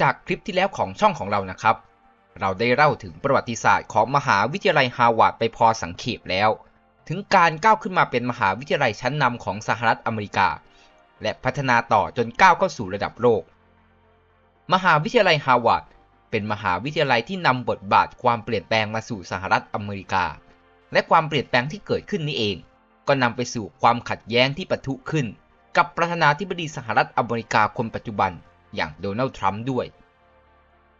จากคลิปที่แล้วของช่องของเรานะครับ เราได้เล่าถึงประวัติศาสตร์ของมหาวิทยาลัยฮาร์วาร์ดไปพอสังเขปแล้ว ถึงการก้าวขึ้นมาเป็นมหาวิทยาลัยชั้นนำของสหรัฐอเมริกา และพัฒนาต่อจนก้าวเข้าสู่ระดับโลก มหาวิทยาลัยฮาร์วาร์ดเป็นมหาวิทยาลัยที่นำบทบาทความเปลี่ยนแปลงมาสู่สหรัฐอเมริกา และความเปลี่ยนแปลงที่เกิดขึ้นนี้เอง ก็นำไปสู่ความขัดแย้งที่ปะทุขึ้น กับประธานาธิบดีสหรัฐอเมริกาคนปัจจุบัน อย่างโดนัลด์ทรัมป์ด้วย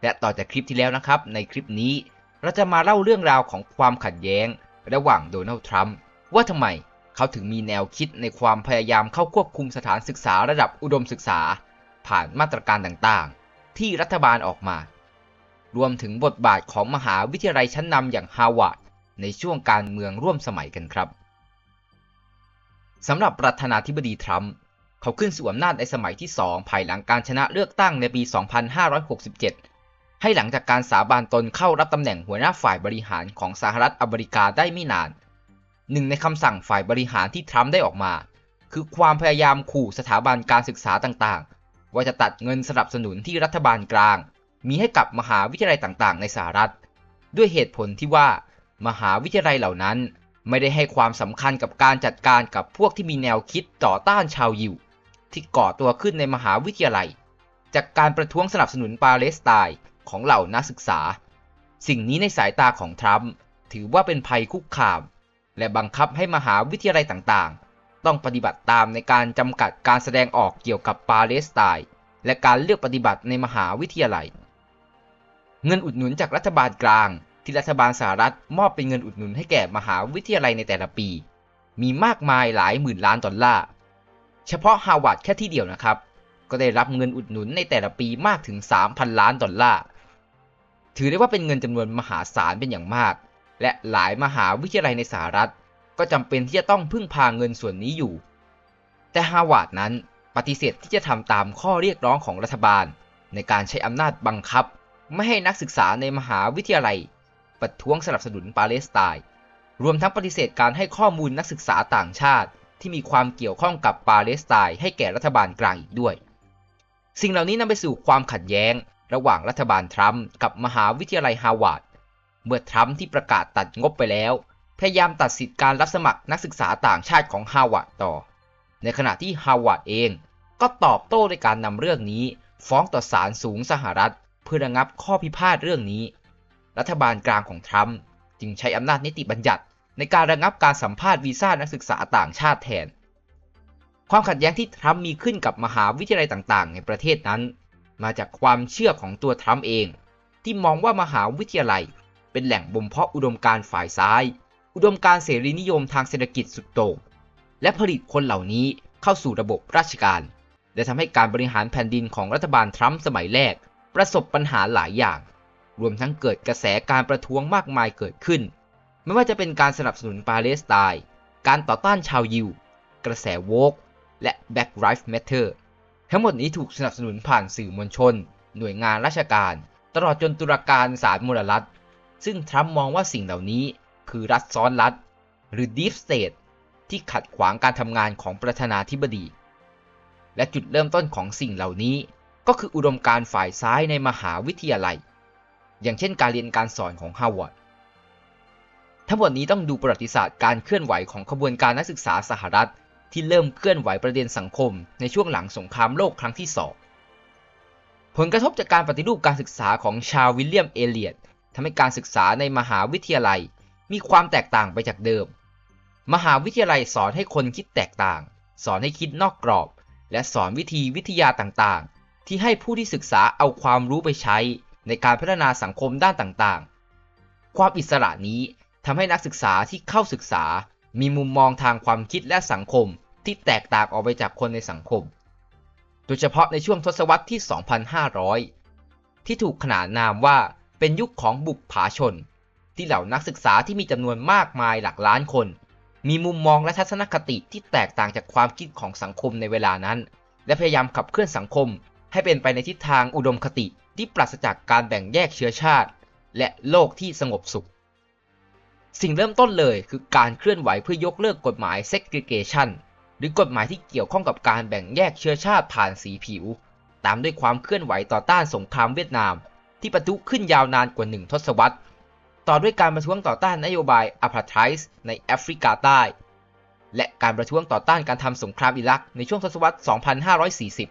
และต่อจากคลิปที่แล้วนะครับ ในคลิปนี้เราจะมาเล่าเรื่องราวของความขัดแย้ง ระหว่างโดนัลด์ทรัมป์ว่าทำไมเขาถึงมีแนวคิดในความพยายามเข้าควบคุมสถานศึกษาระดับอุดมศึกษา ผ่านมาตรการต่างๆ ที่รัฐบาลออกมา รวมถึงบทบาทของมหาวิทยาลัยชั้นนำอย่างฮาร์วาร์ดในช่วงการเมืองร่วมสมัยกันครับสำหรับประธานาธิบดีทรัมป์ เขาขึ้นสู่อำนาจในสมัยที่ 2 ภายหลังการชนะเลือกตั้งในปี 2567 ให้หลังจากการสาบานตนเข้ารับตำแหน่งหัวหน้าฝ่ายบริหารของสหรัฐอเมริกาได้ไม่นาน หนึ่งในคำสั่งฝ่ายบริหารที่ทรัมป์ได้ออกมา คือความพยายามขู่สถาบันการศึกษาต่างๆ ว่าจะตัดเงินสนับสนุนที่รัฐบาลกลาง มีให้กับมหาวิทยาลัยต่างๆ ในสหรัฐ ด้วยเหตุผลที่ว่า มหาวิทยาลัยเหล่านั้นไม่ได้ให้ความสำคัญกับการจัดการกับพวกที่มีแนวคิดต่อต้านชาวยิว ที่ก่อตัวขึ้นในมหาวิทยาลัย จากการประท้วงสนับสนุนปาเลสไตน์ของเหล่านักศึกษา สิ่งนี้ในสายตาของทรัมป์ถือว่าเป็นภัยคุกคาม และบังคับให้มหาวิทยาลัยต่างๆ ต้องปฏิบัติตามในการจำกัดการแสดงออกเกี่ยวกับปาเลสไตน์และการเลือกปฏิบัติในมหาวิทยาลัย เงินอุดหนุนจากรัฐบาลกลาง ที่รัฐบาลสหรัฐมอบเป็นเงินอุดหนุนให้แก่มหาวิทยาลัยในแต่ละปี มีมากมายหลายหมื่นล้านดอลลาร์ เฉพาะฮาวาดแค่ที่เดียวนะครับ ก็ได้รับเงินอุดหนุนในแต่ละปีมากถึง 3,000 ล้านดอลลาร์ ถือได้ว่าเป็นเงินจำนวนมหาศาลเป็นอย่างมาก และหลายมหาวิทยาลัยในสหรัฐ ก็จำเป็นที่จะต้องพึ่งพาเงินส่วนนี้อยู่ แต่ฮาวาดนั้นปฏิเสธที่จะทำตามข้อเรียกร้องของรัฐบาล ในการใช้อำนาจบังคับ ไม่ให้นักศึกษาในมหาวิทยาลัยประท้วงสนับสนุนปาเลสไตน์ รวมทั้งปฏิเสธการให้ข้อมูลนักศึกษาต่างชาติ ที่มีความเกี่ยวข้องกับปาเลสไตน์ให้แก่รัฐบาลกลางอีกด้วย สิ่งเหล่านี้นำไปสู่ความขัดแย้ง ระหว่างรัฐบาลทรัมป์กับมหาวิทยาลัยฮาวาดเมื่อทรัมป์ที่ประกาศตัดงบไปแล้ว พยายามตัดสิทธิการรับสมัครนักศึกษาต่างชาติของฮาวาดต่อ ในขณะที่ฮาวาดเองก็ตอบโต้ในการนำเรื่องนี้ ฟ้องต่อศาลสูงสหรัฐ เพื่อระงับข้อพิพาทเรื่องนี้ รัฐบาลกลางของทรัมป์จึงใช้อำนาจนิติบัญญัติ ในการระงับการสัมภาษณ์วีซ่านักศึกษาต่างชาติแทน ความขัดแย้งที่ทรัมป์มีขึ้นกับมหาวิทยาลัยต่างๆ ในประเทศนั้น มาจากความเชื่อของตัวทรัมป์เอง ที่มองว่ามหาวิทยาลัย เป็นแหล่งบ่มเพาะอุดมการฝ่ายซ้าย อุดมการเสรีนิยมทางเศรษฐกิจสุดโต่งและผลิตคนเหล่านี้เข้าสู่ระบบราชการ และทำให้การบริหารแผ่นดินของรัฐบาลทรัมป์สมัยแรก ประสบปัญหาหลายอย่าง รวมทั้งเกิดกระแสการประท้วงมากมายเกิดขึ้น ไม่ว่าจะเป็นการสนับสนุนปาเลสไตน์การต่อต้านชาวยิว กระแสโวกและ Black Lives Matter ทั้งหมดนี้ถูกสนับสนุนผ่านสื่อมวลชน หน่วยงานราชการ ตลอดจนตุลาการศาลมลรัฐ ซึ่งทรัมป์มองว่าสิ่งเหล่านี้คือรัฐซ้อนรัฐ หรือ Deep State ที่ขัดขวางการทำงานของประธานาธิบดี และจุดเริ่มต้นของสิ่งเหล่านี้ ก็คืออุดมการฝ่ายซ้ายในมหาวิทยาลัย อย่างเช่นการเรียนการสอนของฮาวาร์ด ทั้งหมดนี้ต้องดูประวัติศาสตร์การเคลื่อนไหวของขบวนการนักศึกษาสหรัฐ ที่เริ่มเคลื่อนไหวประเด็นสังคม ในช่วงหลังสงครามโลกครั้งที่สองผลกระทบจากการปฏิรูปการศึกษาของชาววิลเลียมเอเลียตทำให้การศึกษาในมหาวิทยาลัย มีความแตกต่างไปจากเดิม มหาวิทยาลัยสอนให้คนคิดแตกต่าง สอนให้คิดนอกกรอบ และสอนวิธีวิทยาต่างๆ ที่ให้ผู้ที่ศึกษาเอาความรู้ไปใช้ ในการพัฒนาสังคมด้านต่างๆ ความอิสระนี้ ทำให้นักศึกษาที่เข้าศึกษา มีมุมมองทางความคิดและสังคมที่แตกต่างออกไปจากคนในสังคม โดยเฉพาะในช่วงทศวรรษที่ 2,500 ที่ถูกขนานนามว่าเป็นยุคของบุกผาชน ที่เหล่านักศึกษาที่มีจำนวนมากมายหลักล้านคน มีมุมมองและทัศนคติที่แตกต่างจากความคิดของสังคมในเวลานั้น และพยายามขับเคลื่อนสังคม ให้เป็นไปในทิศทางอุดมคติที่ปราศจากการแบ่งแยกเชื้อชาติ และโลกที่สงบสุข สิ่งเริ่มต้นเลยคือการเคลื่อนไหวเพื่อยกเลิกกฎหมาย segregation หรือกฎหมายที่เกี่ยวข้องกับการแบ่งแยกเชื้อชาติผ่านสีผิว ตามด้วยความเคลื่อนไหวต่อต้านสงครามเวียดนาม ที่ประทุขึ้นยาวนานกว่าหนึ่งทศวรรษ ต่อด้วยการประท้วงต่อต้านนโยบายอัพาร์ไทส์ในแอฟริกาใต้ และการประท้วงต่อต้านการทำสงครามอิรักในช่วงทศวรรษ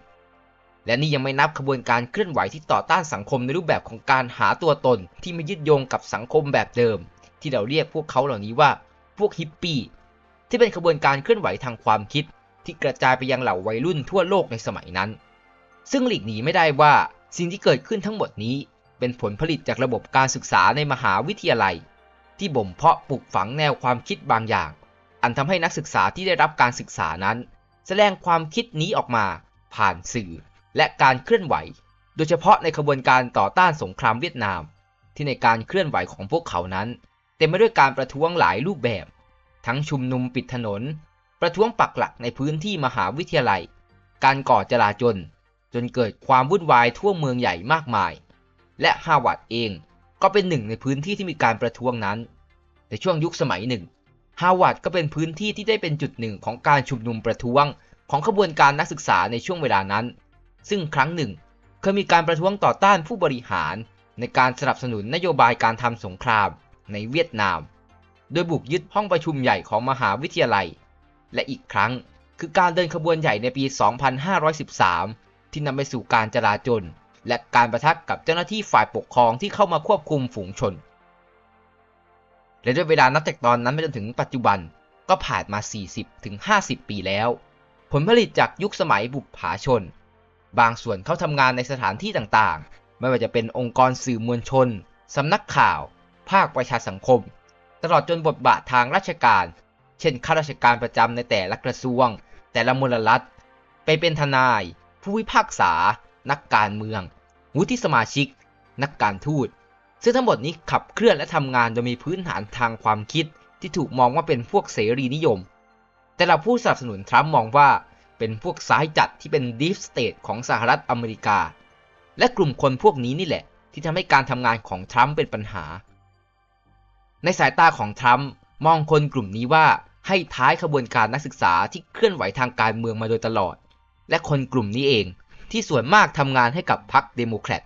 2540 และนี่ยังไม่นับขบวนการเคลื่อนไหวที่ต่อต้านสังคมในรูปแบบของการหาตัวตนที่ไม่ยึดโยงกับสังคมแบบเดิม ที่เราเรียกพวกเขาเหล่านี้ว่าพวกฮิปปี้ที่เป็นขบวนการเคลื่อนไหวทางความคิดที่กระจายไปยังเหล่าวัยรุ่นทั่วโลกในสมัยนั้น ซึ่งหลีกหนีไม่ได้ว่าสิ่งที่เกิดขึ้นทั้งหมดนี้ เป็นผลผลิตจากระบบการศึกษาในมหาวิทยาลัย ที่บ่มเพาะปลูกฝังแนวความคิดบางอย่าง อันทำให้นักศึกษาที่ได้รับการศึกษานั้น แสดงความคิดนี้ออกมา ผ่านสื่อ และการเคลื่อนไหว โดยเฉพาะในขบวนการต่อต้านสงครามเวียดนาม ที่ในการเคลื่อนไหวของพวกเขานั้น เต็มไปด้วยการประท้วงหลายรูปแบบ ทั้งชุมนุมปิดถนน ประท้วงปักหลักในพื้นที่มหาวิทยาลัย การก่อจลาจลจนเกิดความวุ่นวายทั่วเมืองใหญ่มากมาย และฮาวาดเองก็เป็นหนึ่งในพื้นที่ที่มีการประท้วงนั้น ในช่วงยุคสมัยหนึ่งฮาวาดก็เป็นพื้นที่ที่ได้เป็นจุดหนึ่งของการชุมนุมประท้วงของขบวนการนักศึกษาในช่วงเวลานั้น ซึ่งครั้งหนึ่งเคยมีการประท้วงต่อต้านผู้บริหารในการสนับสนุนนโยบายการทำสงคราม ในเวียดนาม โดยบุกยึดห้องประชุมใหญ่ของมหาวิทยาลัย และอีกครั้งคือการเดินขบวนใหญ่ในปี 2513 ที่นำไปสู่การจลาจล และการประทักกับเจ้าหน้าที่ฝ่ายปกครองที่เข้ามาควบคุมฝูงชน และด้วยเวลานับจากตอนนั้นไปจนถึงปัจจุบันก็ผ่านมา 40-50 ปีแล้ว ผลผลิตจากยุคสมัยบุกผาชน บางส่วนเข้าทำงานในสถานที่ต่างๆ ไม่ว่าจะเป็นองค์กรสื่อมวลชน สำนักข่าว ภาคประชาสังคม ตลอดจนบทบาททางราชการ เช่นข้าราชการประจำในแต่ละกระทรวง แต่ละมลรัฐ ไปเป็นทนาย ผู้พิพากษา นักการเมือง วุฒิสมาชิก นักการทูต ซึ่งทั้งหมดนี้ขับเคลื่อนและทำงานโดยมีพื้นฐานทางความคิดที่ถูกมองว่าเป็นพวกเสรีนิยม แต่เราผู้สนับสนุนทรัมป์มองว่าเป็นพวกซ้ายจัดที่เป็นดีฟสเตทของสหรัฐอเมริกา และกลุ่มคนพวกนี้นี่แหละ ที่ทำให้การทำงานของทรัมป์เป็นปัญหา ในสายตาของทรัมป์มองคนกลุ่มนี้ว่าให้ท้ายขบวนการนักศึกษาที่เคลื่อนไหวทางการเมืองมาโดยตลอด และคนกลุ่มนี้เองที่ส่วนมากทำงานให้กับพรรคเดโมแครต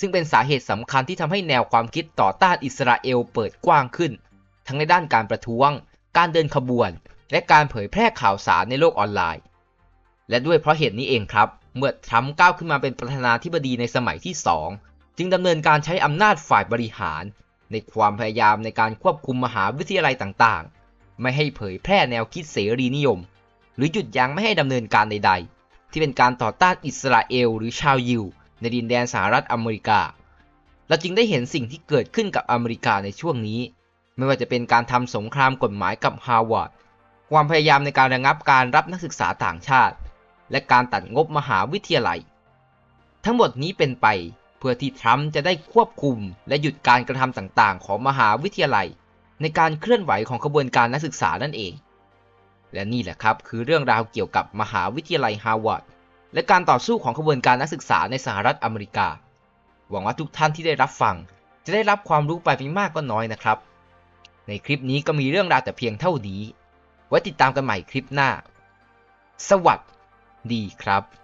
ซึ่งเป็นสาเหตุสำคัญที่ทำให้แนวความคิดต่อต้านอิสราเอลเปิดกว้างขึ้น ทั้งในด้านการประท้วง การเดินขบวน และการเผยแพร่ข่าวสารในโลกออนไลน์ และด้วยเพราะเหตุนี้เองครับ เมื่อทรัมป์ก้าวขึ้นมาเป็นประธานาธิบดีในสมัยที่ 2 จึงดำเนินการใช้อำนาจฝ่ายบริหาร ในความพยายามในการควบคุมมหาวิทยาลัยต่างๆ ไม่ให้เผยแพร่แนวคิดเสรีนิยม หรือหยุดยั้งไม่ให้ดำเนินการใด ๆ ที่เป็นการต่อต้านอิสราเอล หรือชาวยิว ในดินแดนสหรัฐอเมริกา เราจึงได้เห็นสิ่งที่เกิดขึ้นกับอเมริกาในช่วงนี้ ไม่ว่าจะเป็นการทำสงครามกฎหมายกับฮาวาดความพยายามในการระงับการรับนักศึกษาต่างชาติ และการตัดงบมหาวิทยาลัย ทั้งหมดนี้เป็นไป เพื่อที่ทรัมป์จะได้ควบคุม และหยุดการกระทำต่างๆ ของมหาวิทยาลัย ในการเคลื่อนไหวของขบวนการนักศึกษานั่นเอง และนี่แหละครับคือเรื่องราวเกี่ยวกับมหาวิทยาลัยฮาร์วาร์ดและการต่อสู้ของขบวนการนักศึกษาในสหรัฐอเมริกา หวังว่าทุกท่านที่ได้รับฟัง จะได้รับความรู้ไปไม่มากก็น้อยนะครับ ในคลิปนี้ก็มีเรื่องราวแต่เพียงเท่านี้ ไว้ติดตามกันใหม่คลิปหน้า สวัสดีครับ